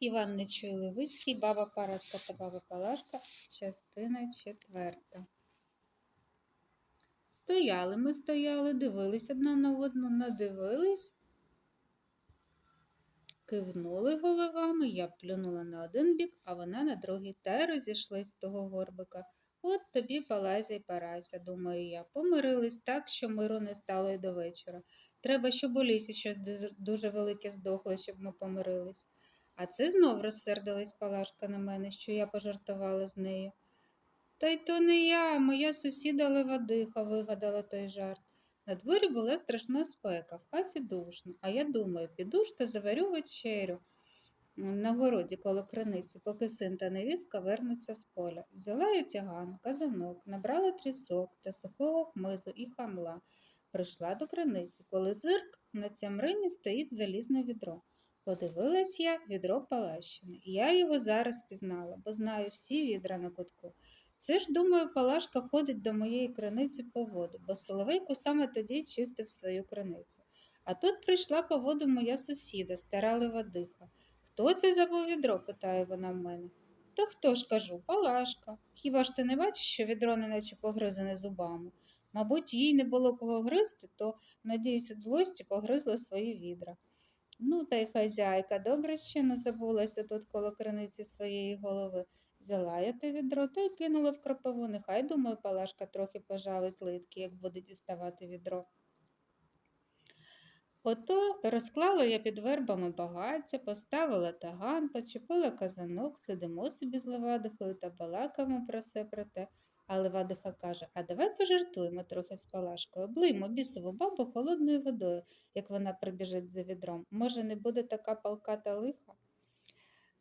Іван Нечуй Левицький, баба Параска та баба Палашка, частина четверта. Стояли ми, стояли, дивились одна на одну, надивились, кивнули головами, я плюнула на один бік, а вона на другий, та розійшлись з того горбика. От тобі палазя й парася, думаю я. Помирились так, що миру не стало й до вечора. Треба, щоб у лісі щось дуже- велике здохло, щоб ми помирились. А це знов розсердилась Палашка на мене, що я пожартувала з нею. Та й то не я, моя сусіда Левадиха вигадала той жарт. На дворі була страшна спека, в хаті душно, а я думаю, піду ж та заварю вечерю на городі коло криниці, поки син та невістка вернуться з поля. Взяла я тяган, казанок, набрала трісок та сухого хмизу і хамла. Прийшла до криниці, коли зирк на цямрині стоїть залізне відро. Подивилась я відро Палащини. Я його зараз пізнала, бо знаю всі відра на кутку. Це ж, думаю, Палашка ходить до моєї криниці по воду, бо Соловейко саме тоді чистив свою криницю. А тут прийшла по воду моя сусіда, стара Левадиха. Хто це забув відро? питає вона в мене. Та хто ж кажу, Палашка. Хіба ж ти не бачиш, що відро неначе погризане зубами? Мабуть, їй не було кого гризти, то, надіюсь, від злості погризла свої відра. Ну, та й хазяйка, добре ще не забулася тут коло криниці своєї голови. Взяла я те відро та й кинула в кропиву. Нехай, думаю, Палашка трохи пожалить литки, як буде діставати відро. Ото розклала я під вербами багаття, поставила таган, почепила казанок, сидимо собі з Левадихою та балакаємо про це про те. А Левадиха каже, а давай пожартуємо трохи з Палашкою, облиймо бісову бабу холодною водою, як вона прибіжить за відром. Може, не буде така палка та лиха?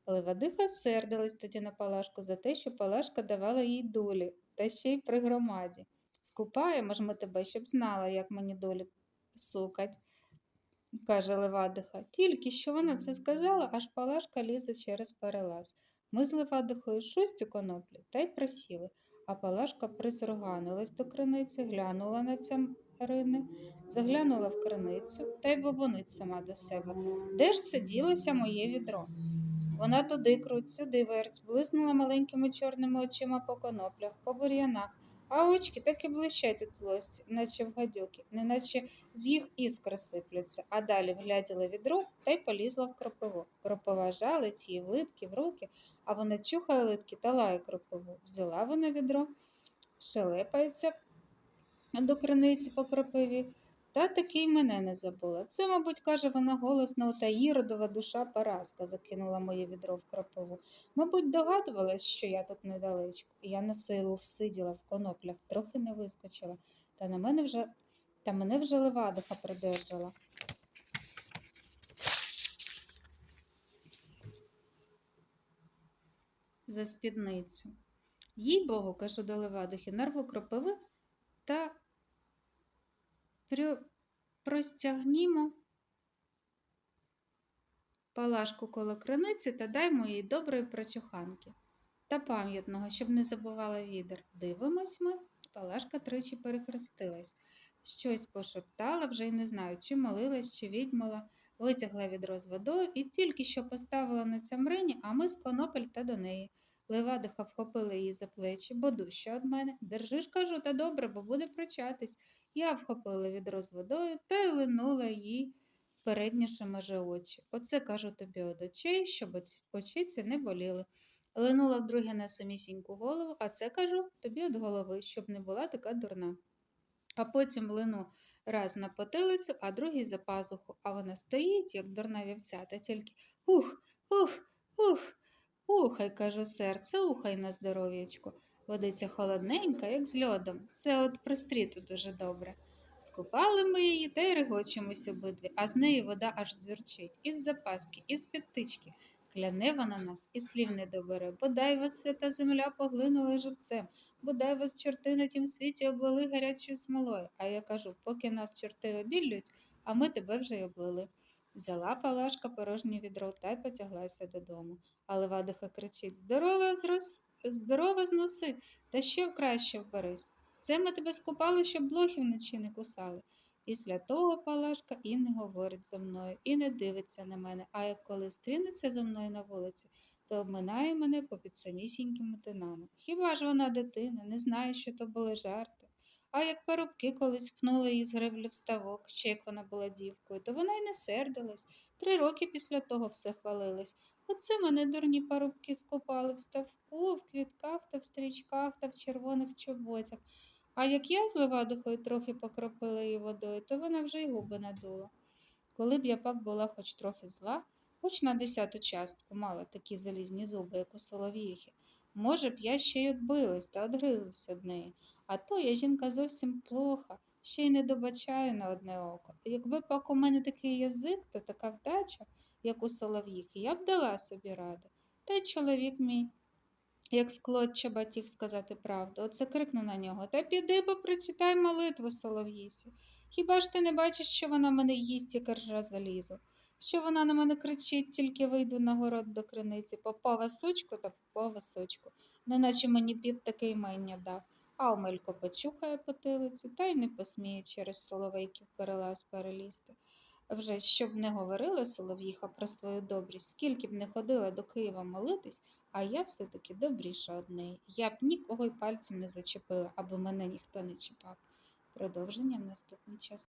Левадиха сердилась тоді на Палашку за те, що Палашка давала їй долі, та ще й при громаді. Скупаємо ж ми тебе, щоб знала, як мені долі сукать, каже Левадиха. Тільки що вона це сказала, аж Палашка лізе через перелаз. Ми з Левадихою шусть у коноплі та й присіли, а Палашка присорганилась до криниці, глянула на цямрини, заглянула в криницю та й бобонить сама до себе. Де ж це ділося моє відро? Вона туди круть, сюди верть, блиснула маленькими чорними очима по коноплях, по бур'янах, а очки так і блищать від злості, наче в гадюки, неначе з їх іскри сиплються, а далі вгляділа відро та й полізла в кропиву. Кропива жалить її в литки, в руки, а вона чухає литки та лає кропиву. Взяла вона відро, щелепається до криниці по кропиві. Та таки й мене не забула. Це, мабуть, каже вона голосно, та іродова душа Параска закинула моє відро в кропиву. Мабуть, догадувалась, що я тут недалечко. Я на силу всиділа в коноплях, трохи не вискочила, та на мене вже та мене вже левадиха придержала. За спідницю. Їй богу, кажу до левадихи, нарву кропиви та простягнімо палашку коло криниці та даймо їй доброї прочуханки та пам'ятного, щоб не забувала відер. Дивимось ми, палашка тричі перехрестилась. Щось пошептала, вже й не знаю, чи молилась, чи відьмала, витягла відро з водою і тільки що поставила на цямрині, а ми з конопель та до неї. Левадиха вхопила її за плечі, бо дужче од мене. Держиш, кажу, та добре, бо буде прочатись. Я вхопила відро з водою та й линула їй передніше меже очі. Оце кажу тобі од очей, щоб очіці не боліли. Линула вдруге на самісіньку голову, а це кажу тобі від голови, щоб не була така дурна. А потім лину раз на потилицю, а другий за пазуху, а вона стоїть, як дурна вівця, та тільки ух, ух, ух, ухай, кажу, серце, ухай на здоров'ячку. Водиця холодненька, як з льодом. Це от пристріти дуже добре. Скупали ми її та й регочемось обидві, а з неї вода аж дзюрчить. Із запаски, із підтички. Кляне вона нас і слів не добере. Бодай вас свята земля поглинула живцем, бодай вас чорти на тім світі облили гарячою смолою. А я кажу, поки нас чорти обіллють, а ми тебе вже й облили. Взяла палашка порожнє відро та й потяглася додому. А Левадиха кричить Здорова зрос... здорова зноси, та ще краще вберись. Це ми тебе скупали, щоб блохи вночі не кусали. Після того Палашка і не говорить зо мною, і не дивиться на мене, а як коли стрінеться зо мною на вулиці, то обминає мене попід самісінькими тинами. Хіба ж вона дитина, не знає, що то були жарти. А як парубки колись пнули її з греблі в ставок, ще як вона була дівкою, то вона й не сердилась. Три роки після того все хвалилось. Оце мене дурні парубки скопали в ставку, в квітках та в стрічках та в червоних чоботях. А як я з левадухою трохи покропила її водою, то вона вже й губи надула. Коли б я пак була хоч трохи зла, хоч на десяту частку мала такі залізні зуби, як у солов'їхи, може б я ще й отбилась та одгризлась од неї. А то я жінка зовсім плоха, ще й не добачаю на одне око. Якби пак у мене такий язик та така вдача, як у солов'їхи, я б дала собі раду. Та й чоловік мій, як скло чоботіг сказати правду, оце крикну на нього. Та піди, бо прочитай молитву солов'їсі. Хіба ж ти не бачиш, що вона мене їсть, як ржа залізу? Що вона на мене кричить, тільки вийду на город до криниці, попова сучку та попова сучку, неначе мені піп таке ймення дав. А Омелько почухає потилицю та й не посміє через соловейків перелаз перелізти. Вже щоб не говорила солов'їха про свою добрість, скільки б не ходила до Києва молитись, а я все-таки добріша од неї. Я б нікого й пальцем не зачепила, аби мене ніхто не чіпав. Продовження в наступний час.